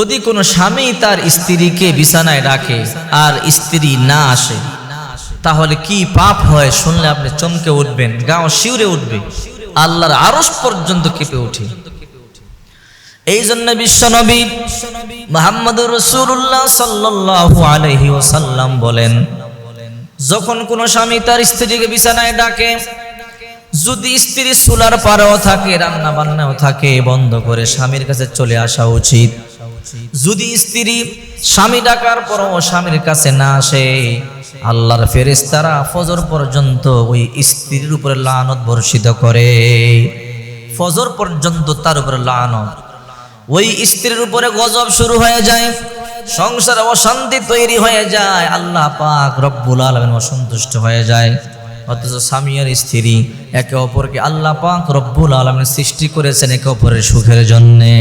যদি কোনো স্বামী তার স্ত্রীকে বিছানায় রাখে আর স্ত্রী না আসে, তাহলে কি পাপ হয় শুনলে আপনি চমকে উঠবেন, গাও শিউরে উঠবে, আল্লাহর আরস পর্যন্ত কেঁপে উঠে এই জন্য বিশ্বনবী মোহাম্মদ রসুল্লাহ সাল্লাল্লাহু আলাইহি ওসাল্লাম বলেন, যখন কোনো স্বামী তার স্ত্রীকে বিছানায় ডাকে, যদি স্ত্রী চুলার পারেও থাকে রান্না বান্নাও থাকে, বন্ধ করে স্বামীর কাছে চলে আসা উচিত। যদি স্ত্রী স্বামী ডাকার পরও স্বামীর কাছে না আসে, আল্লাহর ফেরেশতারা ফজর পর্যন্ত ওই স্ত্রীর উপরে লানত বর্ষিত করে। ফজর পর্যন্ত তার উপরে লানত। ওই স্ত্রীর উপরে গজব শুরু হয়ে যায়, সংসারে অশান্তি তৈরি হয়ে যায়, আল্লাহ পাক রব্বুল আলমেন অসন্তুষ্ট হয়ে যায়। অথচ স্বামী আর স্ত্রী একে অপরকে আল্লাহ পাক রব্বুল আলমেন সৃষ্টি করেছেন একে অপরের সুখের জন্যে,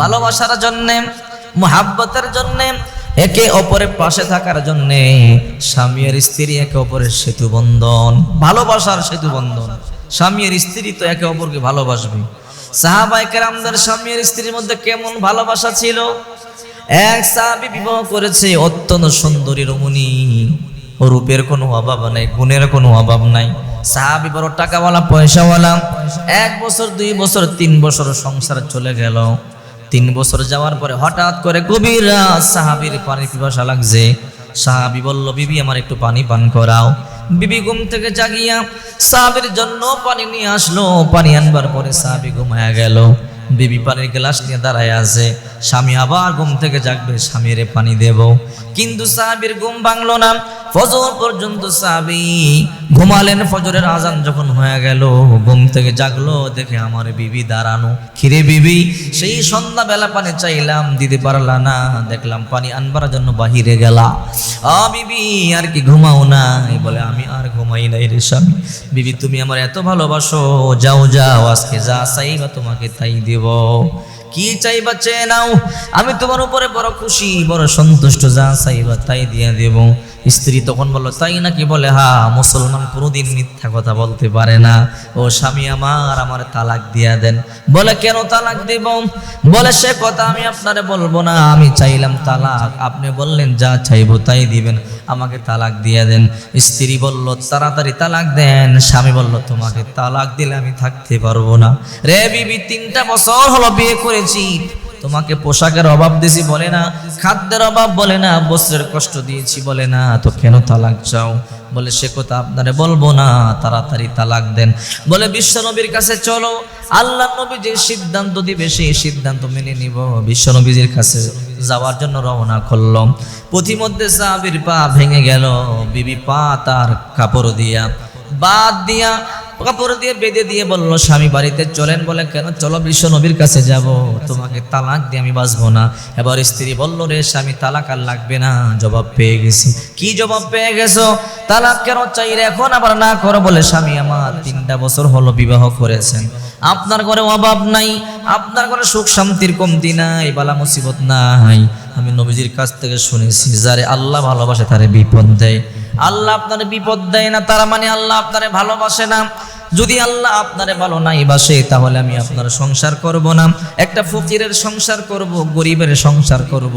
ভালোবাসার জন্যে। মোহাব্বতের জন্যে, একে অপরের পাশে থাকার জন্যে স্বামী আর স্ত্রী একে অপরের সেতু বন্ধন, ভালোবাসার সেতু বন্ধন। স্বামী আর স্ত্রী তো একে অপরকে ভালোবাসবে। সাহাবাই কেরামদের স্বামী স্ত্রীর মধ্যে কেমন ভালোবাসা ছিল? এক সাহাবি বিবাহ করেছে, অত্যন্ত সুন্দরী রমণী। রূপের কোনো অভাব নাই, গুণের কোনো অভাব নাই। সাহাবি বড় টাকাওয়ালা, পয়সাওয়ালা। এক বছর, দুই বছর, তিন বছর সংসার চলে গেল। তিন বছর যাওয়ার পরে হঠাৎ করে রাত সাহাবির পানি পিপাসা লাগছে। সাহাবি বলল, বিবি, আমার একটু পানি পান করাও। বিবি ঘুম থেকে জাগিয়া সাহাবির জন্য পানি নিয়ে আসলো। পানি আনবার পরে সাহাবি ঘুমায়া গেল। বিবি পানির গ্লাস নিয়ে দাঁড়ায় আছে। স্বামী আবার ঘুম থেকে জাগবে, স্বামীরে পানি দেব। কিন্তু সাহাবির ঘুম ভাঙলো না। ফজর পর্যন্ত সাহাবি ঘুমালেন, ফজরের আজান যখন হয়ে গেল, ঘুম থেকে জাগলো, দেখে আমার বিবি দাঁড়ানো। খিরে বিবি? সেই সন্ধ্যা বেলা পানি চাইলাম, দিতে পারলা না। দেখলাম পানি আনবার জন্য বাহিরে গেলা। আ বিবি, আর কি ঘুমাও না বলে, আমি আর ঘুমাই নাই রে স্বামী। বিবি, তুমি আমার এত ভালোবাসো। যাও যাও, আজকে যা চাইবা তোমাকে তাই দেব। কি চাইবা চেয়ে নাও? আমি তোমার উপরে বড় খুশি, বড় সন্তুষ্ট, যা চাইবা তাই দিয়ে দেব। স্ত্রী তখন বলল, তাই নাকি? বলে, হা, মুসলমান কোনোদিন মিথ্যা কথা বলতে পারে না। ও স্বামী আমার আমার তালাক দিয়া দেন। বলে, কেন তালাক দিব? বলে, সে কথা আমি আপনারে বলব না, আমি চাইলাম তালাক। আপনি বললেন, যা চাইব তাই দিবেন, আমাকে তালাক দিয়ে দেন। স্ত্রী বলল, তাড়াতাড়ি তালাক দেন। স্বামী বলল, তোমাকে তালাক দিলে আমি থাকতে পারব না। রে বিবি, তিনটা বছর হলো বিয়ে করেছি। তোমাকে পোশাকের অভাব দিয়েছি বলে না, খাদ্যের অভাব বলে না, বস্ত্রের কষ্ট দিয়েছি বলে না। তো কেন তালাক চাও? বলে, সে কথা আপনারে বলব না, তাড়াতাড়ি তালাক দেন। বলে, বিশ্ব নবীর কাছে চলো, আল্লাহ নবী যে সিদ্ধান্ত দিবে, সেই সিদ্ধান্ত মেনে নিব। বিশ্ব নবীজির কাছে যাওয়ার জন্য রওনা করলাম। পথিমধ্যে সাহাবির পা ভেঙে গেল, বিবি পা তার কাপড় দিয়া, বাদ দিয়া কাপড় দিয়ে বেঁধে দিয়ে বলল, স্বামী বাড়িতে চলেন বলে কেন? চলো বিশ্ব নবীর কাছে যাব। তোমাকে তালাক দিয়ে আমি বাঁচবো না। এবার স্ত্রী বলল, রে স্বামী, তালাক আর লাগবে না। জবাব পেয়ে গেছি। কি জবাব পেয়ে গেছো? তালাক কেন চাই রে? এখন আবার না করো বলে স্বামী আমার তিনটা বছর হলো বিবাহ করেছেন। আপনার ঘরে অভাব নাই, আপনার ঘরে সুখ শান্তির কমতি নাই, বালা মুসিবত নাই। আমি নবীজির কাছ থেকে শুনেছি, যারে আল্লাহ ভালোবাসে তারে বিপদ দেয়। আল্লাহ আপনারে বিপদ দেয় না, তারা মানে আল্লাহ আপনারে ভালোবাসে না। যদি আল্লাহ আপনারে ভালো নাই বাসে, তাহলে আমি আপনার সংসার করব না। একটা ফকিরের সংসার করব, গরিবের সংসার করব।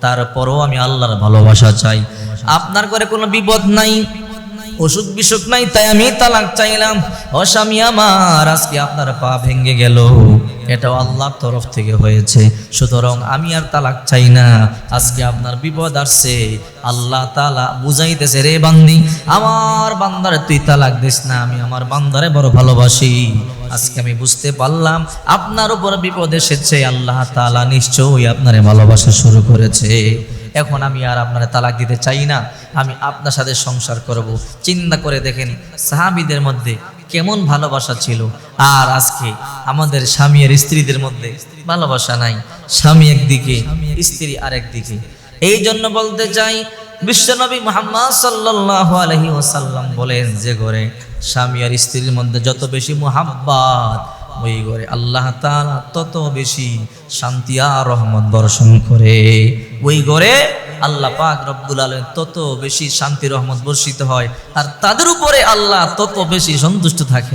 তারপরও আমি আল্লাহর ভালোবাসা চাই। আপনার ঘরে কোনো বিপদ নাই, অসুখ বিসুখ নাই, তাই আমি তালাক চাইলাম। ও স্বামী আমার, আজকে আপনার পা ভেঙে গেল। এটাও আল্লাহর তরফ থেকে হয়েছে। সুতরাং আমি আর তালাক চাই না। আজকে আপনার বিপদ আসছে। আল্লাহ তালা বুঝাইতেছে, রে বান্দি, আমার বান্দারে তুই তালাক দিস না, আমি আমার বান্দারে বড় ভালোবাসি। আজকে আমি বুঝতে পারলাম, আপনার উপর বিপদ এসেছে, আল্লাহ তালা নিশ্চয়ই আপনারে ভালোবাসা শুরু করেছে। এখন আমি আর আপনার তালাক দিতে চাই না, আমি আপনার সাথে সংসার করব। চিন্তা করে দেখেন, সাহাবিদের মধ্যে কেমন ভালোবাসা ছিল। আর আজকে আমাদের স্বামী আর স্ত্রীদের মধ্যে ভালোবাসা নাই। স্বামী একদিকে, স্ত্রী আরেক দিকে। এই জন্য বলতে চাই, বিশ্বনবী মোহাম্মদ সাল্লাল্লাহু আলহি ওসাল্লাম বলেন যে ঘরে স্বামী আর স্ত্রীর মধ্যে যত বেশি মোহাব্বাত, ওই ঘরে আল্লাহ তাআলা তত বেশি শান্তি আর রহমত বর্ষণ করে। ওই ঘরে আল্লাহ পাক রব্বুল আলম তত বেশি শান্তি, রহমত বর্ষিত হয় আর তাদের উপরে আল্লাহ তত বেশি সন্তুষ্ট থাকে।